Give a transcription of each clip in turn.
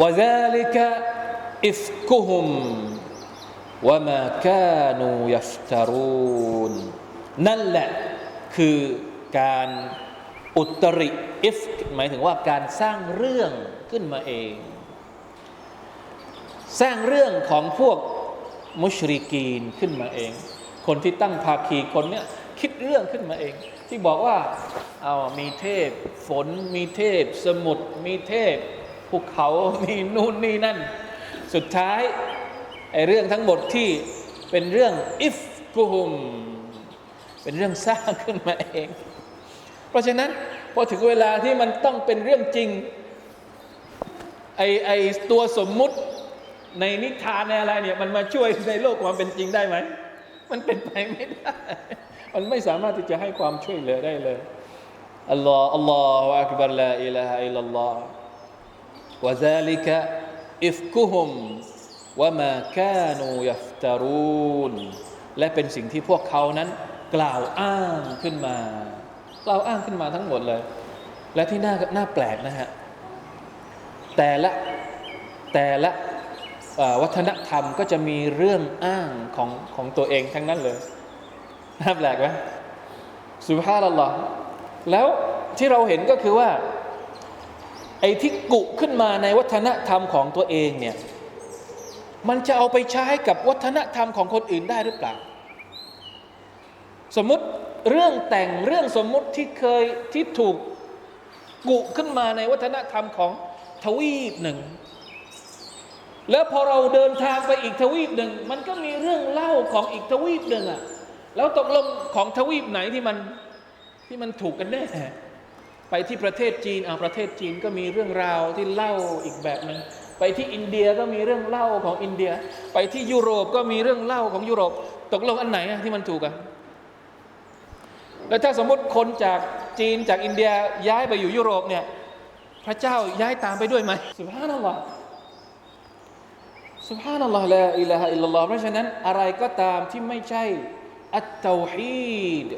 وذلك إفكهم وما كانوا يفترون นั่นแหละคือการอุตริอิฟหมายถึงว่าการสร้างเรื่องขึ้นมาเอง สร้างเรื่องของพวกมุชริกีนขึ้นมาเอง คนที่ตั้งภาคีคนเนี้ยคิดเรื่องขึ้นมาเอง ที่บอกว่าเอามีเทพ ฝนมีเทพ สมุทรมีเทพ ภูเขามีนู่นนี่นั่น สุดท้ายไอ้เรื่องทั้งหมดที่เป็นเรื่องอิฟกุฮุม เป็นเรื่องสร้างขึ้นมาเอง เพราะฉะนั้นพอถึงเวลาที่มันต้องเป็นเรื่องจริงไอไอตัวสมมุติในนิทานในอะไรเนี่ยมันมาช่วยในโลกความเป็นจริงได้ไหม มันเป็นไปไม่ได้ มันไม่สามารถที่จะให้ความช่วยเหลือได้เลยอัลลอฮ์อัลลอฮฺอักบัรลาอิลาฮะอิลลัลลอฮ์ วะซาลิกะอิฟกุฮุมวะมาคานูยัฟตารูนและเป็นสิ่งที่พวกเขานั้น กล่าวอ้างขึ้นมา กล่าวอ้างขึ้นมาทั้งหมดเลย และที่น่าน่าแปลกนะฮะแต่ละแต่ละวัฒนธรรมก็จะมีเรื่องอ้างของของตัวเองทั้งนั้นเลยน่าแปลกไหมสุภาพลลอแล้วที่เราเห็นก็คือว่า ไอ้ที่กุขึ้นมาในวัฒนธรรมของตัวเองเนี่ยมันจะเอาไปใช้กับวัฒนธรรมของคนอื่นได้หรือเปล่า สมมุติเรื่องแต่งเรื่องสมมุติที่เคยที่ถูกกุขึ้นมาในวัฒนธรรมของทวีปหนึ่ง แล้วพอเราเดินทางไปอีกทวีปหนึ่ง มันก็มีเรื่องเล่าของอีกทวีปหนึ่งอะแล้วตกลงของทวีปไหนที่มันที่มันถูกกันแน่ ไปที่ประเทศจีนอ่าประเทศจีนก็มีเรื่องราวที่เล่าอีกแบบหนึ่งไปที่อินเดียก็มีเรื่องเล่าของอินเดีย ไปที่ยุโรปก็มีเรื่องเล่าของยุโรป ตกลงอันไหนอะที่มันถูกอะแล้วถ้าสมมติคนจากจีนจากอินเดียย้ายไปอยู่ยุโรปเนี่ยพระเจ้าย้ายตามไปด้วยไหมสุภาพนัลลอฮ์สุภาพนัลลอฮ์ละอิลาฮะอิลลัลลอฮ์เพราะฉะนั้นอะไรก็ตามที่ไม่ใช่อัตเตาฮีด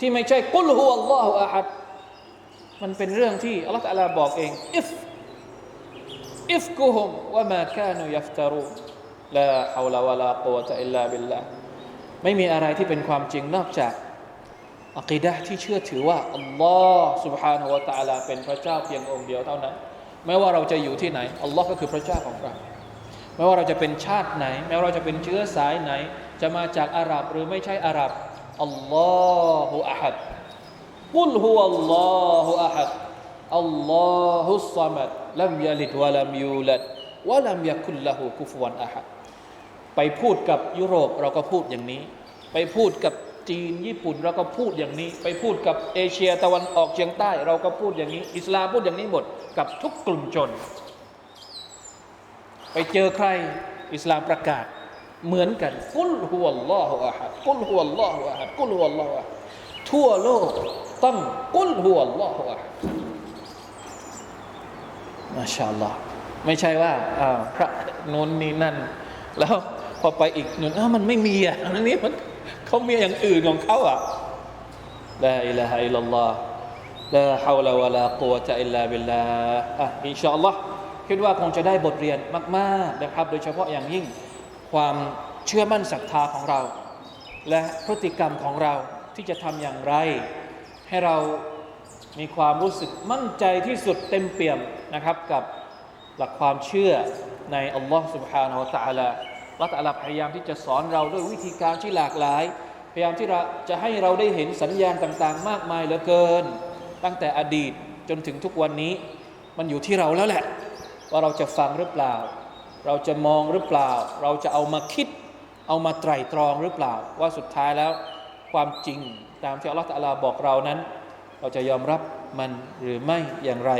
ที่ไม่ใช่กุลฮุวัลลอฮุอะฮัด มันเป็นเรื่องที่อัลลอฮฺตะอาลาบอกเองอิฟอิฟกุฮุมวะมาคานูยัฟตารูลาฮาวลาวะลากุวะตะอิลลาบิลลาไม่มีอะไรที่เป็นความจริงนอกจากอักีดะห์ที่เชื่อถือว่าอัลลอฮ์ سبحانه และ تعالى เป็นพระเจ้าเพียงองค์เดียวเท่านั้นไม่ว่าเราจะอยู่ที่ไหนอัลลอฮ์ก็คือพระเจ้าของเรา ไม่ว่าเราจะเป็นชาติไหน ไม่ว่าเราจะเป็นเชื้อสายไหน จะมาจากอาหรับหรือไม่ใช่อาหรับอัลลอฮฺอะฮัด กุลฮุวัลลอฮฺอะฮัดอัลลอฮุสซามัดลัมยาลิดวะลัมยูลัดวะลัมยะคุลละหูกุฟวันอะฮัดไปพูดกับยุโรปเราก็พูดอย่างนี้ ไปพูดกับจีนญี่ปุ่นเราก็พูดอย่างนี้ ไปพูดกับเอเชียตะวันออกเฉียงใต้ เราก็พูดอย่างนี้ อิสลามพูดอย่างนี้หมดกับทุกกลุ่มชน ไปเจอใครอิสลามประกาศเหมือนกันกุลฮุวัลลอฮุอะฮัดกุลฮุวัลลอฮุอะฮัดกุลฮุวัลลอฮุอะฮัดทั่วโลก ต้องกุลฮุวัลอฮุอะฮัดมาชาลอไม่ใช่ว่าอ้าวพระนนนี่นั่น แล้วพอไปอีกหนึ่งอ้าวมันไม่มีอะอันนี้มันเขามีอย่างอื่นของเขาอะลาอิลาฮะอิลลัลลอฮ์ลาฮาวลาวะลากุวะตะอิลลาบิลลาอะอินชาอัลลอฮ์คิดว่าคงจะได้บทเรียนมากๆนะครับ โดยเฉพาะอย่างยิ่งความเชื่อมั่นศรัทธาของเรา และพฤติกรรมของเราที่จะทำอย่างไร ให้เรามีความรู้สึกมั่นใจที่สุดเต็มเปี่ยมนะครับกับหลักความเชื่อในอัลลอฮ์ سبحانه และ تعالى ละตะลาพยายามที่จะสอนเราด้วยวิธีการที่หลากหลาย พยายามที่เราจะให้เราได้เห็นสัญญาณต่างๆ มากมายเหลือเกิน ตั้งแต่อดีตจนถึงทุกวันนี้มันอยู่ที่เราแล้วแหละ ว่าเราจะฟังหรือเปล่า เราจะมองหรือเปล่า เราจะเอามาคิด เอามาไตร่ตรองหรือเปล่า ว่าสุดท้ายแล้ว ความจริง ตามที่อัลลอฮฺตะลาบอกเรานั้น เราจะยอมรับมันหรือไม่อย่างไร